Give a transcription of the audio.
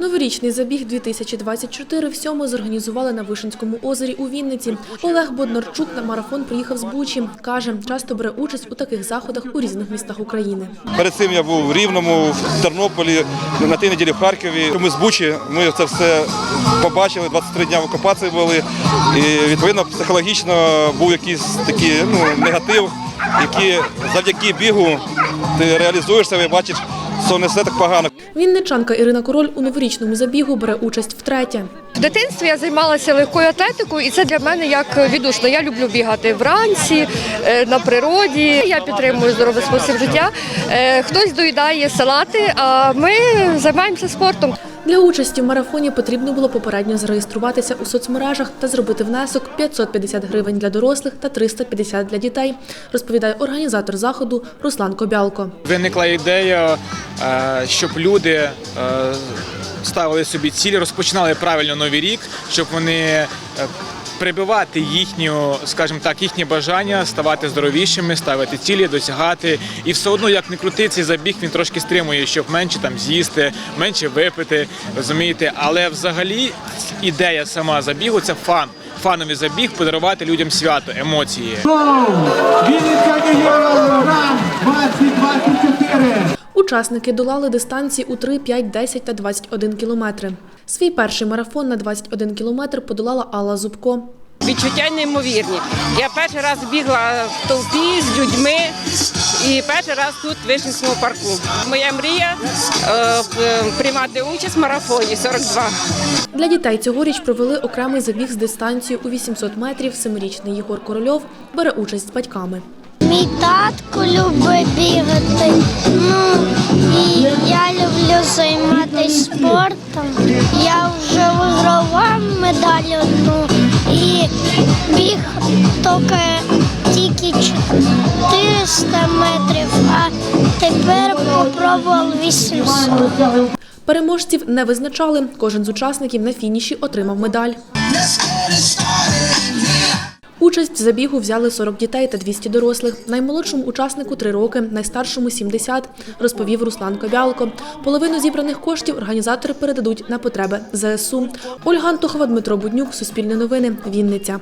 Новорічний забіг 2024 всьому зорганізували на Вишинському озері у Вінниці. Олег Боднарчук на марафон приїхав з Бучі. Каже, часто бере участь у таких заходах у різних містах України. Перед цим я був в Рівному, в Тернополі, на тій неділі в Харкові. Ми з Бучі, ми це все побачили, 23 дні в окупації були. І відповідно психологічно був якийсь такий ну, негатив, який завдяки бігу ти реалізуєш себе і бачиш, що не все так погано. Вінничанка Ірина Король у новорічному забігу бере участь втретє. В дитинстві я займалася легкою атлетикою, і це для мене як відушно. Я люблю бігати вранці, е, на природі. Я підтримую здоровий спосіб життя. Е, Хтось доїдає салати, а ми займаємося спортом. Для участі в марафоні потрібно було попередньо зареєструватися у соцмережах та зробити внесок 550 гривень для дорослих та 350 для дітей, розповідає організатор заходу Руслан Кобялко. Виникла ідея, е, щоб люди ставили собі цілі, розпочинали правильно новий рік, щоб вони е, прибивати їхню, скажімо так, їхнє бажання ставати здоровішими, ставити цілі, досягати. І все одно, як не крути, цей забіг він трошки стримує, щоб менше там з'їсти, менше випити, розумієте. Але взагалі ідея сама забігу це фан. Фановий забіг подарувати людям свято, емоції. Вінниця Учасники долали дистанції у 3, 5, 10 та 21 кілометри. Свій перший марафон на 21 кілометр подолала Алла Зубко. Відчуття неймовірні. Я перший раз бігла в толпі з людьми і перший раз тут в Вишнівському парку. Моя мрія е, приймати участь в марафоні 42. Для дітей цьогоріч провели окремий забіг з дистанцією у 800 метрів. Семирічний Єгор Корольов бере участь з батьками. Мій татко любить бігати. Ну і я люблю займатися спортом. Я вже вигравав медаль одну і біг тільки, тільки 400 метрів, а тепер попробував 800. Переможців не визначали. Кожен з учасників на фініші отримав медаль. Участь в забігу взяли 40 дітей та 200 дорослих. Наймолодшому учаснику 3 роки, найстаршому 70, розповів Руслан Кобялко. Половину зібраних коштів організатори передадуть на потреби ЗСУ. Ольга Антохова, Дмитро Буднюк, Суспільне новини, Вінниця.